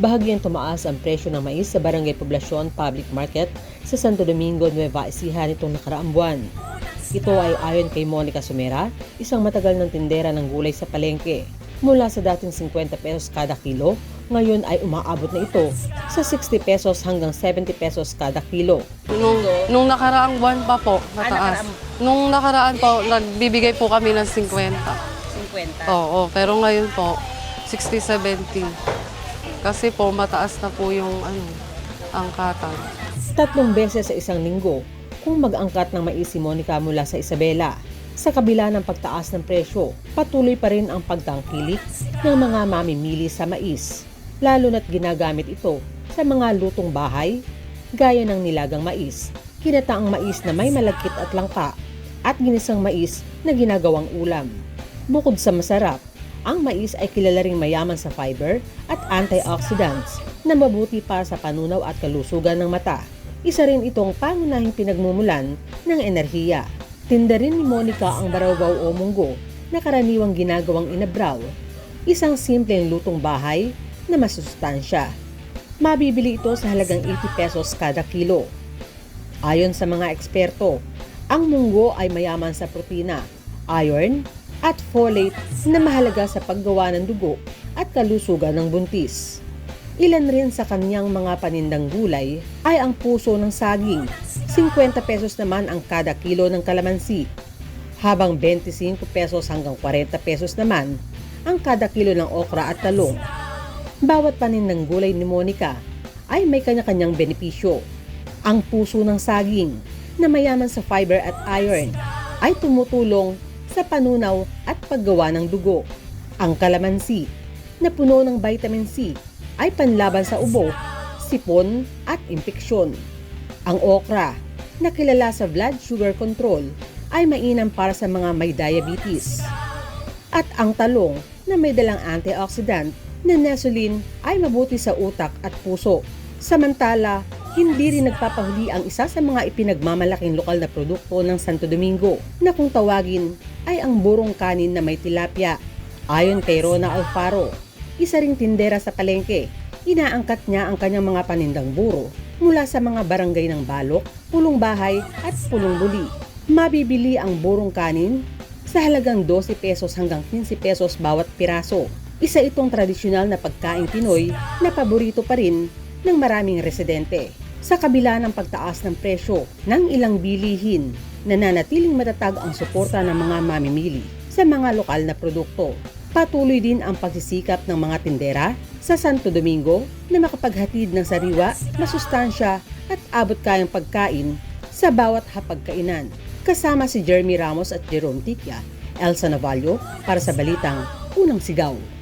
Bahagyang tumaas ang presyo ng mais sa Barangay Poblasyon Public Market sa Santo Domingo, Nueva Ecija nitong nakaraang buwan. Ito ay ayon kay Monica Sumera, isang matagal ng tindera ng gulay sa palengke. Mula sa dating 50 pesos kada kilo, ngayon ay umaabot na ito sa 60 pesos hanggang 70 pesos kada kilo. Nung, nung nakaraang buwan pa po, mataas. Nung nakaraan po, nagbibigay po kami ng 50. 50. Oo, pero ngayon po, 60-70. Kasi po, mataas na po yung ano, angkatan. Tatlong beses sa isang linggo kung mag-angkat ng mais si Monica mula sa Isabela. Sa kabila ng pagtaas ng presyo, patuloy pa rin ang pagtangkilik ng mga mamimili sa mais, lalo na't ginagamit ito sa mga lutong bahay, gaya ng nilagang mais, kinataang mais na may malagkit at langka, at ginisang mais na ginagawang ulam. Bukod sa masarap, ang mais ay kilala ring mayaman sa fiber at antioxidants na mabuti para sa panunaw at kalusugan ng mata. Isa rin itong pangunahing pinagmumulan ng enerhiya. Tinda rin ni Monica ang barawbaw o munggo na karaniwang ginagawang inabraw. Isang simpleng lutong bahay na masustansya. Mabibili ito sa halagang 80 pesos kada kilo. Ayon sa mga eksperto, ang munggo ay mayaman sa protina, iron, at folate na mahalaga sa paggawa ng dugo at kalusugan ng buntis. Ilan rin sa kanyang mga panindang gulay ay ang puso ng saging, 50 pesos naman ang kada kilo ng kalamansi, habang 25 pesos hanggang 40 pesos naman ang kada kilo ng okra at talong. Bawat panindang gulay ni Monica ay may kanya-kanyang benepisyo. Ang puso ng saging na mayaman sa fiber at iron ay tumutulong sa panunaw at paggawa ng dugo. Ang kalamansi na puno ng vitamin C ay panlaban sa ubo, sipon at impeksyon. Ang okra na kilala sa blood sugar control ay mainam para sa mga may diabetes. At ang talong na may dalang antioxidant na nesolin ay mabuti sa utak at puso. Samantala, hindi rin nagpapahuli ang isa sa mga ipinagmamalaking lokal na produkto ng Santo Domingo na kung tawagin ay ang burong kanin na may tilapia. Ayon kay Rona Alfaro, isa ring tindera sa palengke, inaangkat niya ang kanyang mga panindang buro mula sa mga barangay ng Balok, Pulong Bahay at Pulong Buli. Mabibili ang burong kanin sa halagang 12 pesos hanggang 15 pesos bawat piraso. Isa itong tradisyonal na pagkain Pinoy na paborito pa rin ng maraming residente. Sa kabila ng pagtaas ng presyo ng ilang bilihin, nananatiling matatag ang suporta ng mga mamimili sa mga lokal na produkto. Patuloy din ang pagsisikap ng mga tindera sa Santo Domingo na makapaghatid ng sariwa, masustansya at abot kayang pagkain sa bawat hapagkainan. Kasama si Jeremy Ramos at Jerome Ticya, Elsa Navallo para sa Balitang Unang Sigaw.